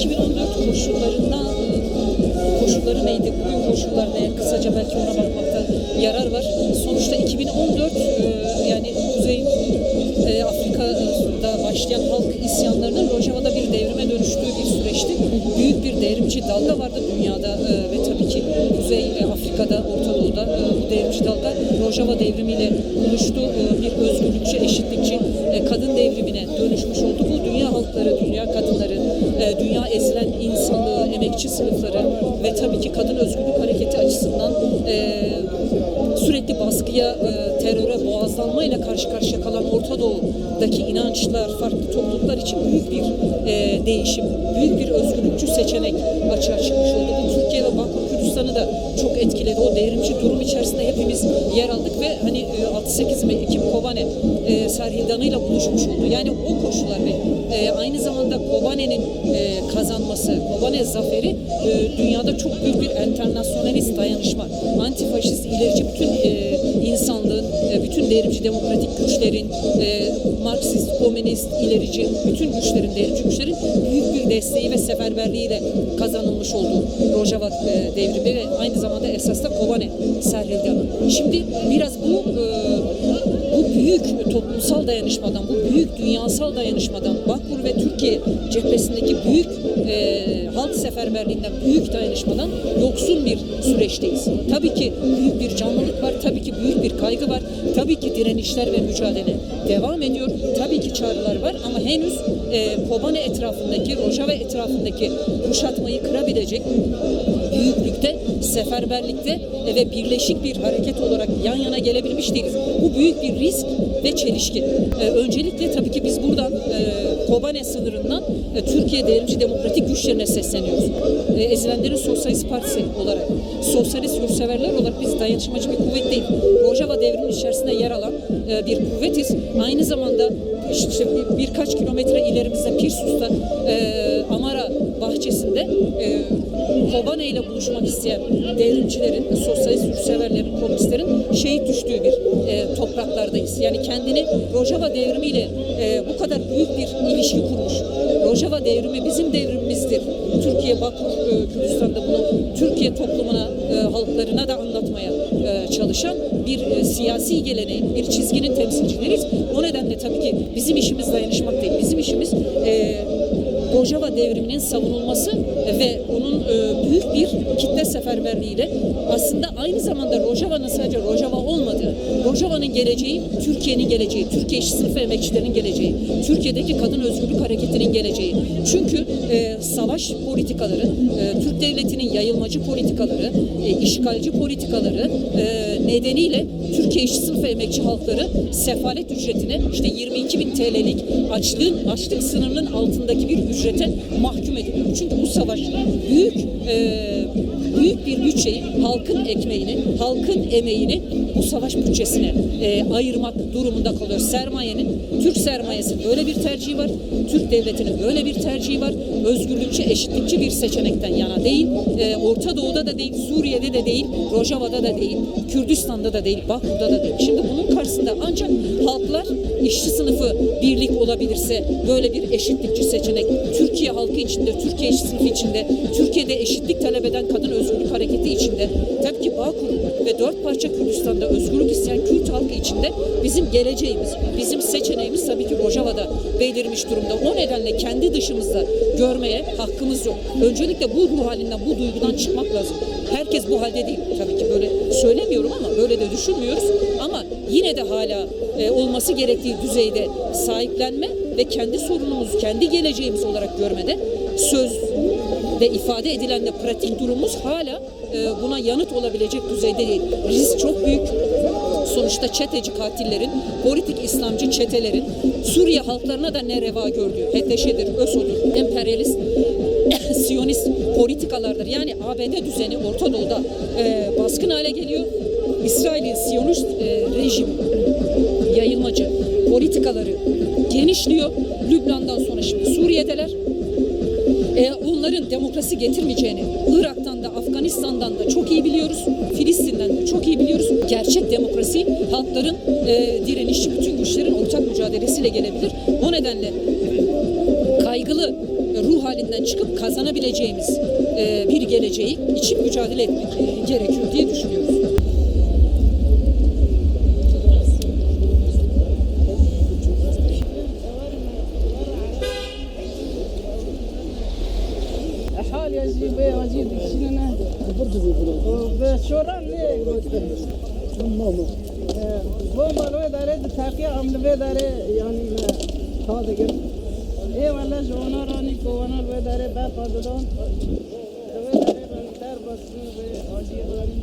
koşullarında koşulları neydi? Bugün koşullar ne? Kısaca belki ona bakmakta yarar var. Sonuçta 2014 e, yani Kuzey e, Afrika'da başlayan halk isyanlarının Rojava'da bir devrime dönüştüğü bir süreçti. Büyük bir devrimci dalga vardı dünyada e, ve tabii ki Kuzey Afrika'da, Orta Doğu'da bu devrimci dalga Rojava devrimiyle buluştu. E, bir özgürlükçü, eşitlikçi kadın devrimine dönüşmüş emekçi sınıfları ve tabii ki kadın özgürlük hareketi açısından e, sürekli baskıya, e, teröre, boğazlanmayla karşı karşıya kalan Orta Doğu'daki inançlar, farklı topluluklar için büyük bir e, değişim, büyük bir özgürlükçü seçenek açığa çıkmış oldu. Bu Türkiye ve Baku Kürdistan'ı da çok etkiledi. O devrimci durum içerisinde hepimiz yer aldık ve hani e, 6-8 Ekim Kobane e, Serhidan'ıyla buluşmuş oldu. Yani o koşullar ve e, aynı zamanda Kobane'nin e, kazanması, Kobane zaferi e, dünyada çok büyük bir internasyonalist dayanışma, antifaşist, ilerici bütün e, insanlığın, e, bütün devrimci demokratik güçlerin, e, Marksist, komünist, ilerici bütün güçlerin, devrimci güçlerin büyük bir desteği ve seferberliğiyle kazanılmış olduğu Rojava e, devrimi ve aynı zamanda esas da Kobane Serhildanı. Şimdi biraz bu e, bu büyük toplumsal dayanışmadan, bu büyük dünyasal dayanışmadan, Bakur ve Türkiye cephesindeki büyük e, seferberliğinden, büyük dayanışmadan yoksun bir süreçteyiz. Tabii ki büyük bir canlılık var, tabii ki büyük bir kaygı var, tabii ki direnişler ve mücadele devam ediyor, tabii ki çağrılar var ama henüz e, Kobane etrafındaki, Rojava etrafındaki kuşatmayı kırabilecek büyüklükte, seferberlikte e, ve birleşik bir hareket olarak yan yana gelebilmiş değiliz. Bu büyük bir risk ve çelişki. E, öncelikle tabii ki biz buradan e, Kobane sınırından e, Türkiye Devrimci Demokratik Güçlerine sesleniyoruz. E, Ezilenlerin Sosyalist Partisi olarak, sosyalist yurtseverler olarak biz dayanışmacı bir kuvvet değil. Rojava devriminin içerisinde yer alan e, bir kuvvetiz. Aynı zamanda işte bir- birkaç kilometre ilerimizde Pirsus'ta e, Amara bahçesinde e, Kobane ile buluşmak isteyen devrimcilerin, sosyalist yurtseverlerin, komünistlerin şehit düştüğü bir e, topraklardayız. Yani kendini Rojava devrimiyle e, bu kadar büyük bir ilişki kurmuş. Rojava devrimi bizim devrimimizdir. Türkiye, Bakur, e, Kürdistan'da bunu Türkiye toplumuna, e, halklarına da anlatmaya e, çalışan bir e, siyasi geleneğin, bir çizginin temsilcileriyiz. O nedenle tabii ki bizim işimiz dayanışmak değil. Bizim işimiz e, Rojava devriminin savunulması ve onun e, büyük bir kitle seferberliğiyle aslında aynı zamanda Rojava'nın sadece Rojava olmadığı, Rojava'nın geleceği, Türkiye'nin geleceği, Türkiye işçi sınıfı emekçilerinin geleceği, Türkiye'deki kadın özgürlük hareketinin geleceği. Çünkü e, savaş politikaları, e, Türk devletinin yayılmacı politikaları, e, işgalci politikaları e, nedeniyle Türkiye işçi sınıfı emekçi halkları sefalet ücretine işte 22 bin TL'lik açlığın, açlık sınırının altındaki bir ücrete mahkum ediliyor. Çünkü bu savaş büyük e, büyük bir bütçeyi, halkın ekmeğini, halkın emeğini bu savaş bütçesine e, ayırmak durumunda kalıyor. Sermayenin, Türk sermayesi böyle bir tercihi var. Türk devletinin böyle bir tercihi var. Özgürlükçü, eşitlikçi bir seçenekten yana değil. E, Orta Doğu'da da değil, Suriye'de de değil, Rojava'da da değil, Kürdistan'da da değil, Bakur'da da değil. Şimdi bunun karşısında ancak halklar işçi sınıfı birlik olabilirse böyle bir eşitlikçi seçenek Türkiye halkı içinde, Türkiye işçi sınıfı içinde, Türkiye'de eşitlik talep eden kadın özgürlük hareketi içinde, tabii ki Bağkur ve dört parça Kürdistan'da özgürlük isteyen Kürt halkı içinde bizim geleceğimiz, bizim seçeneğimiz tabii ki Rojava'da belirmiş durumda. O nedenle kendi dışımızda görmeye hakkımız yok. Öncelikle bu ruh halinden, bu duygudan çıkmak lazım. Herkes bu halde değil. Tabii ki böyle söylemiyorum ama böyle de düşünmüyoruz. Ama yine de hala e, olması gerektiği düzeyde sahiplenme ve kendi sorunumuzu, kendi geleceğimiz olarak görmede söz ve ifade edilen de pratik durumumuz hala e, buna yanıt olabilecek düzeyde değil. Risk çok büyük. Sonuçta çeteci katillerin, politik İslamcı çetelerin Suriye halklarına da ne reva gördüğü, HTŞ'dir, ÖSO'dur, emperyalist Siyonist politikalardır. Yani ABD düzeni Orta Doğu'da e, baskın hale geliyor. İsrail'in Siyonist e, rejim yayılmacı politikaları genişliyor. Lübnan'dan sonra şimdi Suriye'deler. E, onların demokrasi getirmeyeceğini Irak'tan da Afganistan'dan da çok iyi biliyoruz. Filistin'den de çok iyi biliyoruz. Gerçek demokrasi halkların e, direnişçi bütün güçlerin ortak mücadelesiyle gelebilir. O nedenle kaygılı ruh halinden çıkıp kazanabileceğimiz e, bir geleceği için mücadele etmek gerekiyor diye düşünüyoruz. حال يجي بي وجي دكشنا وبشوران ليه بو مالوي داره تاكي عمل داره يعني هذا كده ايه والله جوانا راني كوانا الوي داره باب دادان الوي داره راني دار بس وجي راني